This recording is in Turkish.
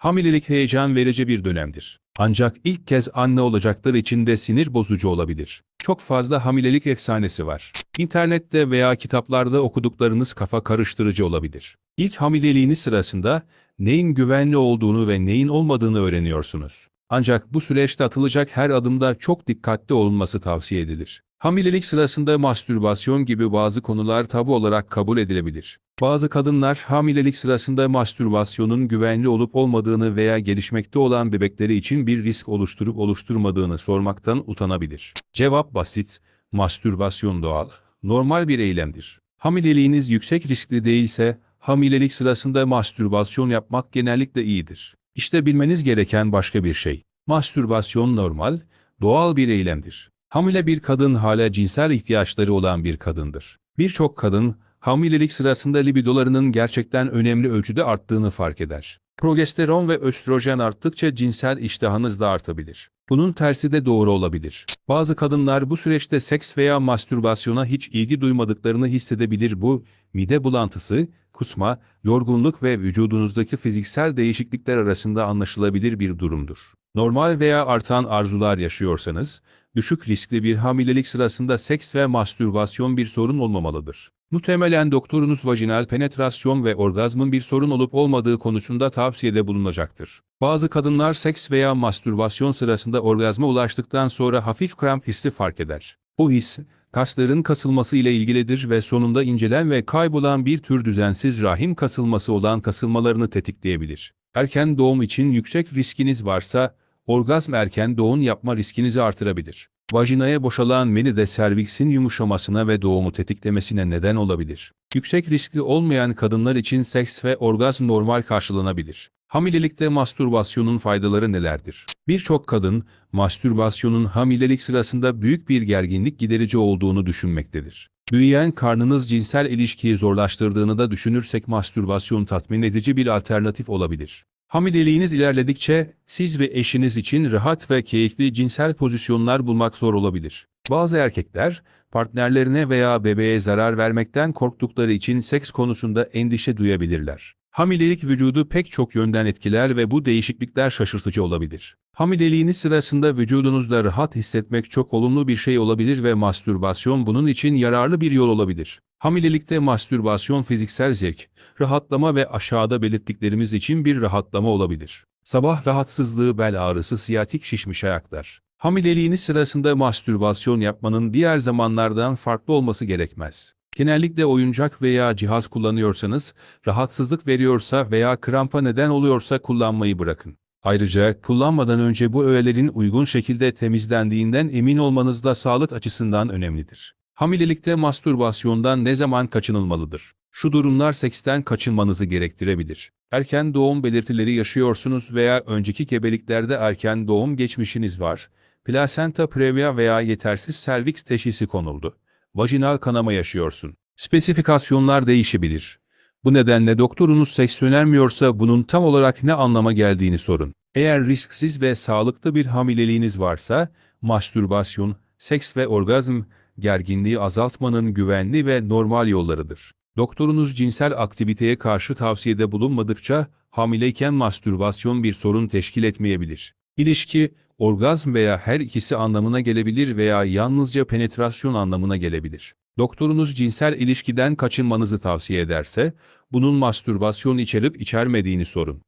Hamilelik heyecan verici bir dönemdir. Ancak ilk kez anne olacaklar için de sinir bozucu olabilir. Çok fazla hamilelik efsanesi var. İnternette veya kitaplarda okuduklarınız kafa karıştırıcı olabilir. İlk hamileliğiniz sırasında neyin güvenli olduğunu ve neyin olmadığını öğreniyorsunuz. Ancak bu süreçte atılacak her adımda çok dikkatli olunması tavsiye edilir. Hamilelik sırasında mastürbasyon gibi bazı konular tabu olarak kabul edilebilir. Bazı kadınlar hamilelik sırasında mastürbasyonun güvenli olup olmadığını veya gelişmekte olan bebekleri için bir risk oluşturup oluşturmadığını sormaktan utanabilir. Cevap basit, mastürbasyon doğal, normal bir eylemdir. Hamileliğiniz yüksek riskli değilse, hamilelik sırasında mastürbasyon yapmak genellikle iyidir. İşte bilmeniz gereken başka bir şey. Mastürbasyon normal, doğal bir eylemdir. Hamile bir kadın hala cinsel ihtiyaçları olan bir kadındır. Birçok kadın, hamilelik sırasında libidolarının gerçekten önemli ölçüde arttığını fark eder. Progesteron ve östrojen arttıkça cinsel iştahınız da artabilir. Bunun tersi de doğru olabilir. Bazı kadınlar bu süreçte seks veya mastürbasyona hiç ilgi duymadıklarını hissedebilir. Bu, mide bulantısı, kusma, yorgunluk ve vücudunuzdaki fiziksel değişiklikler arasında anlaşılabilir bir durumdur. Normal veya artan arzular yaşıyorsanız, düşük riskli bir hamilelik sırasında seks ve mastürbasyon bir sorun olmamalıdır. Muhtemelen doktorunuz vajinal penetrasyon ve orgazmın bir sorun olup olmadığı konusunda tavsiyede bulunacaktır. Bazı kadınlar seks veya mastürbasyon sırasında orgazma ulaştıktan sonra hafif kramp hissi fark eder. Bu his, kasların kasılması ile ilgilidir ve sonunda incelen ve kaybolan bir tür düzensiz rahim kasılması olan kasılmalarını tetikleyebilir. Erken doğum için yüksek riskiniz varsa, orgazm erken doğum yapma riskinizi artırabilir. Vajinaya boşalan meni de serviksin yumuşamasına ve doğumu tetiklemesine neden olabilir. Yüksek riskli olmayan kadınlar için seks ve orgazm normal karşılanabilir. Hamilelikte mastürbasyonun faydaları nelerdir? Birçok kadın, mastürbasyonun hamilelik sırasında büyük bir gerginlik giderici olduğunu düşünmektedir. Büyüyen karnınız cinsel ilişkiyi zorlaştırdığını da düşünürsek mastürbasyon tatmin edici bir alternatif olabilir. Hamileliğiniz ilerledikçe siz ve eşiniz için rahat ve keyifli cinsel pozisyonlar bulmak zor olabilir. Bazı erkekler, partnerlerine veya bebeğe zarar vermekten korktukları için seks konusunda endişe duyabilirler. Hamilelik vücudu pek çok yönden etkiler ve bu değişiklikler şaşırtıcı olabilir. Hamileliğiniz sırasında vücudunuzda rahat hissetmek çok olumlu bir şey olabilir ve mastürbasyon bunun için yararlı bir yol olabilir. Hamilelikte mastürbasyon fiziksel zevk, rahatlama ve aşağıda belirttiklerimiz için bir rahatlama olabilir. Sabah rahatsızlığı, bel ağrısı, siyatik şişmiş ayaklar. Hamileliğiniz sırasında mastürbasyon yapmanın diğer zamanlardan farklı olması gerekmez. Genellikle oyuncak veya cihaz kullanıyorsanız, rahatsızlık veriyorsa veya krampa neden oluyorsa kullanmayı bırakın. Ayrıca kullanmadan önce bu öğelerin uygun şekilde temizlendiğinden emin olmanız da sağlık açısından önemlidir. Hamilelikte mastürbasyondan ne zaman kaçınılmalıdır? Şu durumlar seksten kaçınmanızı gerektirebilir. Erken doğum belirtileri yaşıyorsunuz veya önceki gebeliklerde erken doğum geçmişiniz var. Plasenta previa veya yetersiz serviks teşhisi konuldu. Vajinal kanama yaşıyorsun. Spesifikasyonlar değişebilir. Bu nedenle doktorunuz seks önermiyorsa bunun tam olarak ne anlama geldiğini sorun. Eğer risksiz ve sağlıklı bir hamileliğiniz varsa, mastürbasyon, seks ve orgazm, gerginliği azaltmanın güvenli ve normal yollarıdır. Doktorunuz cinsel aktiviteye karşı tavsiyede bulunmadıkça, hamileyken mastürbasyon bir sorun teşkil etmeyebilir. İlişki, orgazm veya her ikisi anlamına gelebilir veya yalnızca penetrasyon anlamına gelebilir. Doktorunuz cinsel ilişkiden kaçınmanızı tavsiye ederse, bunun mastürbasyon içerip içermediğini sorun.